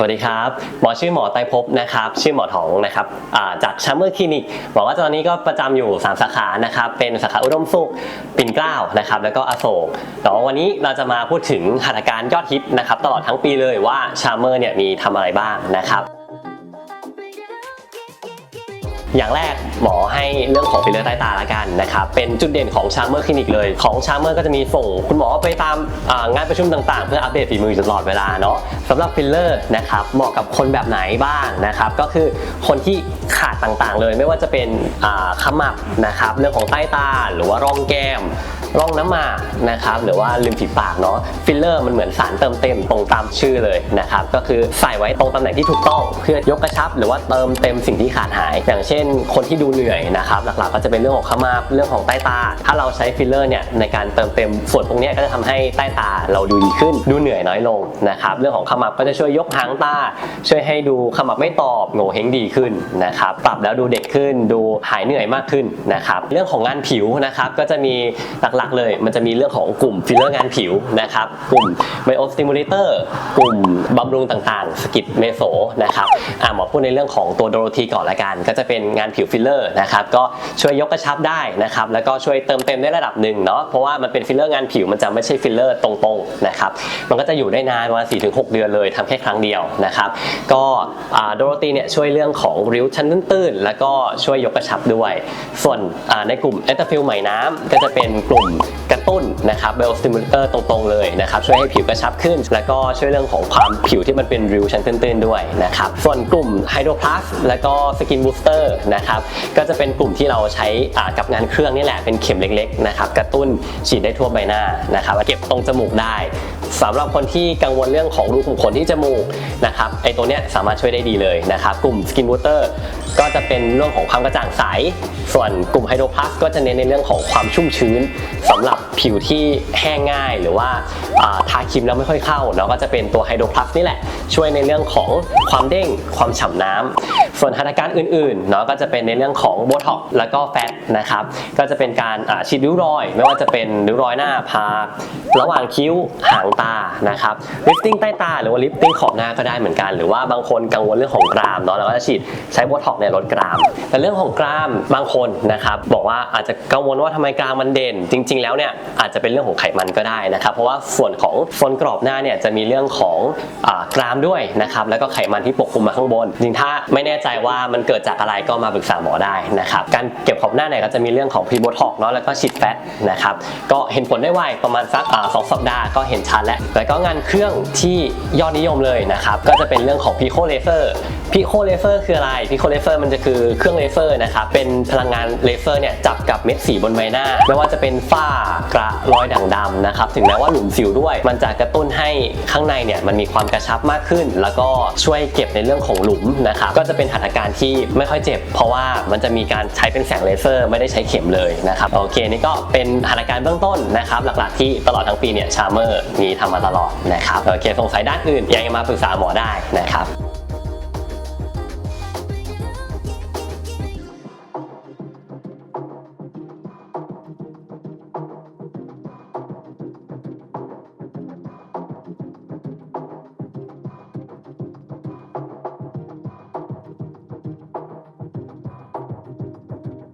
สวัสดีครับ หมอชื่อหมอไตรภพนะครับ ชื่อหมอทองนะครับาจากชัมเมอร์คลินิกบอกว่าตอนนี้ก็ประจำอยู่ 3 สาขานะครับ เป็นสาขาอุดมสุข ปิ่นเกล้านะครับ แล้วก็อโศกแต่ว่าวันนี้เราจะมาพูดถึงหัตถการยอดฮิตนะครับ ตลอดทั้งปีเลยว่าชาร์เมอร์เนี่ยมีทำอะไรบ้างนะครับ อย่างแรกหมอให้เรื่องของฟิลเลอร์ใต้ตาละกันนะครับ เป็นจุดเด่นของชาร์เมอร์คลินิกเลย ของชาร์เมอร์ก็จะมีส่งคุณหมอไปตามงานประชุมต่างๆ เพื่ออัปเดตฝีมือตลอดเวลาเนาะสำหรับฟิลเลอร์นะครับ เหมาะกับคนแบบไหนบ้างนะครับ ก็คือคนที่ขาดต่างๆเลย ไม่ว่าจะเป็นขมับนะครับ เรื่องของใต้ตาหรือว่าร่องแก้ม ร่องน้ำหมากนะครับหรือว่าริมฝีปากเนาะฟิลเลอร์มันเหมือนสารเติมเต็มตรงตามชื่อเลยนะครับก็คือใส่ไว้ตรงตำแหน่งที่ถูกต้อง เพื่อยกกระชับ หรือว่าเติมเต็มสิ่งที่ขาดหาย อย่างเช่น คนที่ดูเหนื่อยนะครับหลักๆก็จะเป็นเรื่องของขมับเรื่องของใต้ตา ถ้าเราใช้ฟิลเลอร์เนี่ยในการเติมเต็มส่วนตรงนี้ก็จะทำให้ใต้ตาเราดูดีขึ้นดูเหนื่อยน้อยลงนะครับเรื่องของขมับก็จะช่วยยกหางตา ช่วยให้ดูขมับไม่ตอบโง่เฮงดีขึ้นนะครับปรับแล้วดูเด็กขึ้น ดูหายเหนื่อยมากขึ้นนะครับเรื่องของงานผิวนะครับก็จะมีหลักๆ เลย มันจะมีเรื่องของกลุ่มฟิลเลอร์งานผิวนะครับ กลุ่มไบโอสติมูเลเตอร์กลุ่มบำรุงต่างๆ สกิดเมโซนะครับอะหมอพูดในเรื่องของตัวโดโรธีก่อนละกัน ก็จะเป็นงานผิวฟิลเลอร์นะครับ ก็ช่วยยกกระชับได้นะครับ แล้วก็ช่วยเติมเต็มได้ระดับหนึ่งเนาะ เพราะว่ามันเป็นฟิลเลอร์งานผิวมันจะไม่ใช่ฟิลเลอร์ตรงๆนะครับ มันก็จะอยู่ได้นานประมาณ4-6 เดือนเลยทำแค่ครั้งเดียวนะครับ ก็โดโรธีเนี่ยช่วยเรื่องของริ้วชั้นตื้นๆแล้วก็ช่วยยกกระชับด้วย ส่วนอ่าในกลุ่มเอตาฟิลใหม่น้ำก็จะเป็นกลุ่มกระตุ้นนะครับเบลสติมูลเตอร์ตรงๆเลยนะครับช่วยให้ผิวกระชับขึ้น แล้วก็ช่วยเรื่องของความผิวที่มันเป็นริ้วชั้นตื้นๆด้วยนะครับส่วนกลุ่มไฮโดรพลัสแล้วก็สกินบูสเตอร์นะครับก็จะเป็นกลุ่มที่เราใช้อ่ากับงานเครื่องนี่แหละเป็นเข็มเล็กๆนะครับกระตุ้นฉีดได้ทั่วใบหน้านะครับเก็บตรงจมูกได้ สำหรับคนที่กังวลเรื่องของรูขุมขนที่จมูกนะครับไอตัวเนี้ยสามารถช่วยได้ดีเลยนะครับ กลุ่มสกินบูสเตอร์ก็จะเป็นเรื่องของความกระจ่างใส ส่วนกลุ่มไฮโดรพลัสก็จะเน้นในเรื่องของความชุ่มชื้นสำหรับ ผิวที่แห้งง่ายหรือว่าอ่าทาครีมแล้วไม่ค่อยเข้าเนาะก็จะเป็นตัวไฮโดรพลัสนี่แหละ ช่วยในเรื่องของความเด้งความฉ่ำน้ำส่วนหัตถการอื่นๆเนาะก็จะเป็นในเรื่องของโบท็อกแล้วก็แฟตนะครับก็จะเป็นการฉีดริ้วรอย ไม่ว่าจะเป็นริ้วรอยหน้าผากระหว่างคิ้วหางตานะครับลิฟติ้งใต้ตาหรือว่าลิฟติ้งขอบหน้าก็ได้เหมือนกัน หรือว่าบางคนกังวลเรื่องของกรามเนาะเราก็จะฉีดใช้โบท็อกเนี่ยลดกราม แต่เรื่องของกรามบางคนนะครับบอกว่าอาจจะกังวลว่าทำไมกรามมันเด่น จริง ๆ แล้วเนี่ยอาจจะเป็นเรื่องของไขมันก็ได้นะครับ เพราะว่าส่วนของโซนกรอบหน้าเนี่ยจะมีเรื่องของอกรามด้วยนะครับแล้วก็ไขมันที่ปกคลุมมาข้างบนจริงถ้าไม่แน่ใจว่ามันเกิดจากอะไรก็มาปรึกษาหมอได้นะครับการเก็บขอบหน้าเนี่ยก็จะมีเรื่องของพรีโบท็อกเนาะแล้วก็ฉีดแฟตนะครับก็เห็นผลได้ไวประมาณสักสองสัปดาห์ก็เห็นชัดแล้วแล้วก็งานเครื่องที่ยอดนิยมเลยนะครับก็จะเป็นเรื่องของพีโคเลเซอร์พีโคเลเซอร์คืออะไรพีโคเลเซอร์มันจะคือเครื่องเลเซอร์นะครับเป็นพลังงานเลเซอร์เนี่ยจับกับเม็ดสีบนใบหน้า ไม่ว่าจะเป็นฝ้ากระรอยด่างดำนะครับถึงแม้ว่าหลุมสิวด้วย มันจะกระตุ้นให้ข้างในเนี่ยมันมีความกระชับมากขึ้น แล้วก็ช่วยเก็บในเรื่องของหลุมนะครับก็จะเป็นหัตถการที่ไม่ค่อยเจ็บ เพราะว่ามันจะมีการใช้เป็นแสงเลเซอร์ ไม่ได้ใช้เข็มเลยนะครับโอเคนี่ก็เป็นหัตถการเบื้องต้นนะครับหลักๆที่ตลอดทั้งปีเนี่ยชาร์เมอร์มีทำมาตลอดนะครับโอเคสงสัยด้านอื่นยังมาปรึกษาหมอได้นะครับ